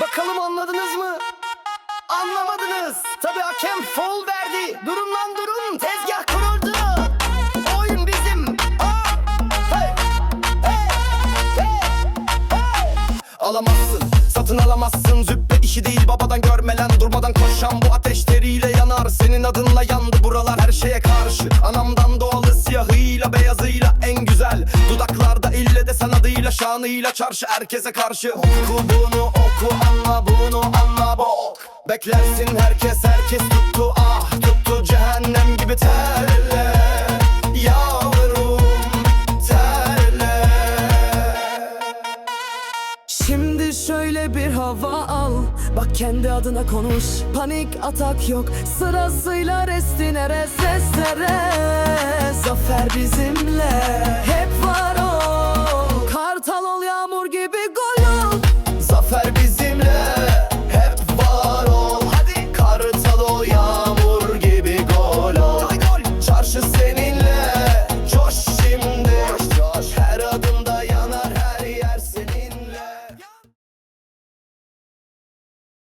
Bakalım anladınız mı? Anlamadınız. Tabii hakem foul verdi. Durun lan durun. Tezgah kuruldu. Oyun bizim. Alamazsın, satın alamazsın Züppe işi değil babadan görmelen Durmadan koşan bu ateşleriyle yanar Senin adınla yandı buralar her şeye karşı adıyla şanıyla Çarşı herkese karşı. Oku bunu oku anla bunu anla bok. Beklersin herkes herkes tuttu ah tuttu Cehennem gibi terle. Yavrum terle. Şimdi şöyle bir hava al. Bak kendi adına konuş. Panik atak yok. Sırasıyla restine seslere Zafer bizimle yağmur gibi gol